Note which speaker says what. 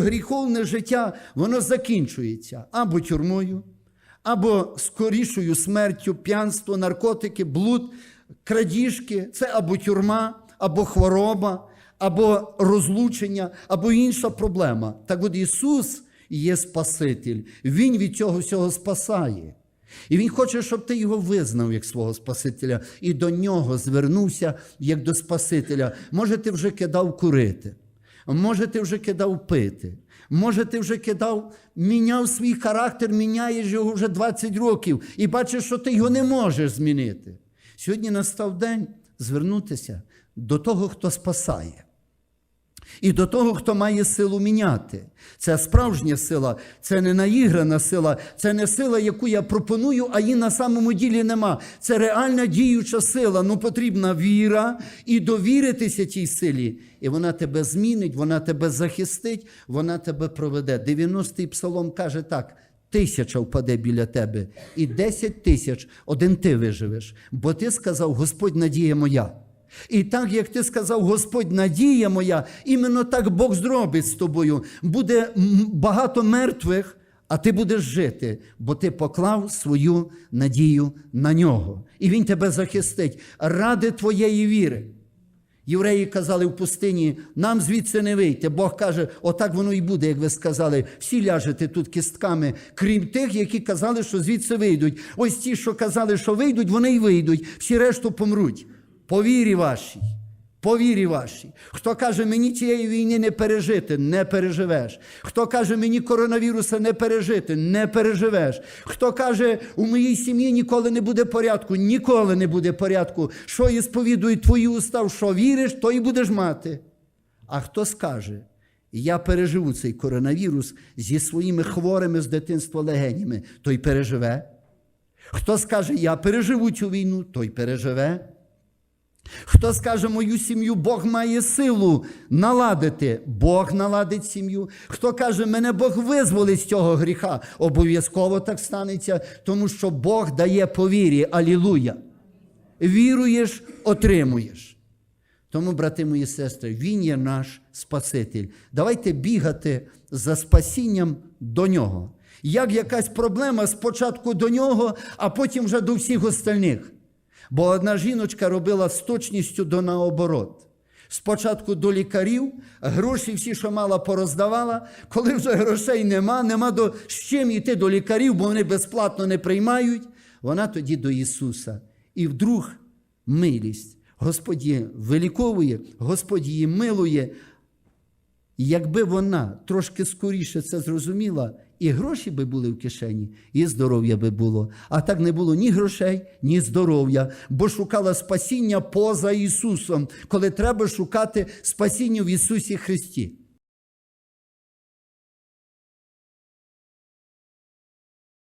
Speaker 1: Гріховне життя воно закінчується або тюрмою, або скорішою смертю, п'янство, наркотики, блуд, крадіжки це або тюрма, або хвороба, або розлучення, або інша проблема. Так от Ісус є Спаситель, Він від цього всього спасає. І Він хоче, щоб ти його визнав як свого Спасителя і до нього звернувся як до Спасителя. Може, ти вже кидав курити, може, ти вже кидав пити, може, ти вже кидав, міняв свій характер, міняєш його вже 20 років і бачиш, що ти його не можеш змінити. Сьогодні настав день звернутися до того, хто спасає. І до того, хто має силу міняти. Це справжня сила, це не наіграна сила, це не сила, яку я пропоную, а її на самому ділі нема. Це реальна діюча сила. Ну потрібна віра і довіритися тій силі. І вона тебе змінить, вона тебе захистить, вона тебе проведе. 90-й псалом каже так. Тисяча впаде біля тебе, і десять тисяч один ти виживеш, бо ти сказав, Господь надія моя. І так, як ти сказав, Господь, надія моя, іменно так Бог зробить з тобою. Буде багато мертвих, а ти будеш жити, бо ти поклав свою надію на нього. І Він тебе захистить ради твоєї віри. Євреї казали в пустині, нам звідси не вийти. Бог каже, отак воно і буде, як ви сказали. Всі ляжете тут кістками, крім тих, які казали, що звідси вийдуть. Ось ті, що казали, що вийдуть, вони й вийдуть, всі решту помруть. По вірі вашій. По вірі вашій. Хто каже, мені цієї війни не пережити, не переживеш. Хто каже, мені коронавіруса не пережити, не переживеш. Хто каже, у моїй сім'ї ніколи не буде порядку, ніколи не буде порядку. Що і сповідують твої уста, що віриш, то і будеш мати. А хто скаже, я переживу цей коронавірус зі своїми хворими з дитинства легенями, той переживе. Хто скаже, я переживу цю війну, той переживе. Хто скаже, мою сім'ю Бог має силу наладити, Бог наладить сім'ю. Хто каже, мене Бог визволить з цього гріха, обов'язково так станеться, тому що Бог дає по вірі. Алілуя. Віруєш, отримуєш. Тому, брати мої сестри, Він є наш Спаситель. Давайте бігати за спасінням до нього. Як якась проблема спочатку до нього, а потім вже до всіх остальних. Бо одна жіночка робила з точністю до наоборот. Спочатку до лікарів, гроші всі, що мала, пороздавала. Коли вже грошей нема, нема до з чим йти до лікарів, бо вони безплатно не приймають. Вона тоді до Ісуса. І вдруг милість. Господь її виліковує, Господь її милує. І Якби вона трошки скоріше це зрозуміла, і гроші би були в кишені, і здоров'я би було. А так не було ні грошей, ні здоров'я, бо шукала спасіння поза Ісусом, коли треба шукати спасіння в Ісусі Христі.